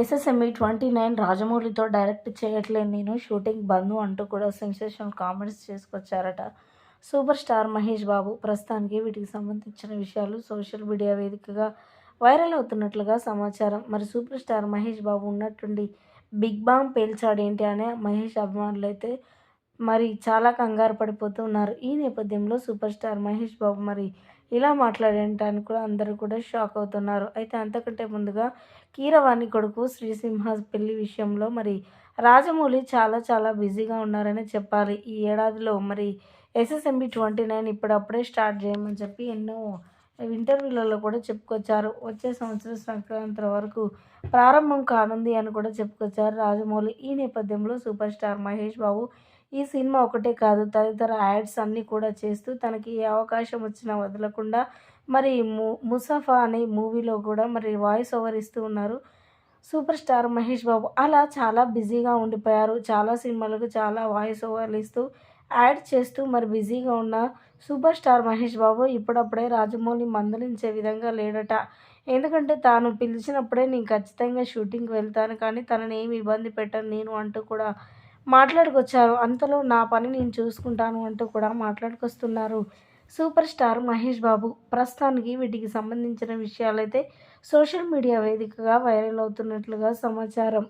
SSME twenty nine రాజమౌళితో direct చేయట్లేదు నేను. షూటింగ్ బంద్ అంటూ కూడా sensational comments చేసుకొచ్చారట. Super star Mahesh Babu. ప్రస్తుతానికి వీటికి సంబంధించిన విషయాలు సోషల్ మీడియా వేదికగా వైరల్ అవుతున్నట్లుగా సమాచారం. మరి సూపర్ స్టార్ మహేష్ బాబు ఉన్నట్టుండి బిగ్ బాంబ్ పేల్చాడేంటి అనే మహేష్ అభిమానులు అయితే మరి చాలా కంగారు పడిపోతూ ఉన్నారు. ఈ నేపథ్యంలో సూపర్ స్టార్ మహేష్ బాబు మరి ఇలా మాట్లాడటానికి కూడా అందరూ కూడా షాక్ అవుతున్నారు. అయితే అంతకంటే ముందుగా కీరవాణి కొడుకు శ్రీసింహ పెళ్ళి విషయంలో మరి రాజమౌళి చాలా చాలా బిజీగా ఉన్నారని చెప్పాలి. ఈ ఏడాదిలో మరి ఎస్ఎస్ఎంబి ట్వంటీ నైన్ ఇప్పుడప్పుడే స్టార్ట్ చేయమని చెప్పి ఎన్నో ఇంటర్వ్యూలలో కూడా చెప్పుకొచ్చారు. వచ్చే సంవత్సరం సంక్రాంతి వరకు ప్రారంభం కానుంది అని కూడా చెప్పుకొచ్చారు రాజమౌళి. ఈ నేపథ్యంలో సూపర్ స్టార్ మహేష్ బాబు ఈ సినిమా ఒకటే కాదు తదితర యాడ్స్ అన్నీ కూడా చేస్తూ తనకి ఏ అవకాశం వచ్చినా వదలకుండా మరి ము ముసఫా అనే మూవీలో కూడా మరి వాయిస్ ఓవర్ ఇస్తూ ఉన్నారు సూపర్ స్టార్ మహేష్ బాబు. అలా చాలా బిజీగా ఉండిపోయారు. చాలా సినిమాలకు చాలా వాయిస్ ఓవర్లు ఇస్తూ యాడ్ చేస్తూ మరి బిజీగా ఉన్న సూపర్ స్టార్ మహేష్ బాబు ఇప్పుడప్పుడే రాజమౌళి మందలించే విధంగా లేడట. ఎందుకంటే తాను పిలిచినప్పుడే నేను ఖచ్చితంగా షూటింగ్కి వెళ్తాను కానీ తనని ఏమి ఇబ్బంది పెట్టను నేను అంటూ కూడా మాట్లాడుకొచ్చారు. అంతలో నా పని నేను చూసుకుంటాను అంటూ కూడా మాట్లాడుకొస్తున్నారు సూపర్ స్టార్ మహేష్ బాబు. ప్రస్తుతానికి వీటికి సంబంధించిన విషయాలైతే సోషల్ మీడియా వేదికగా వైరల్ అవుతున్నట్లుగా సమాచారం.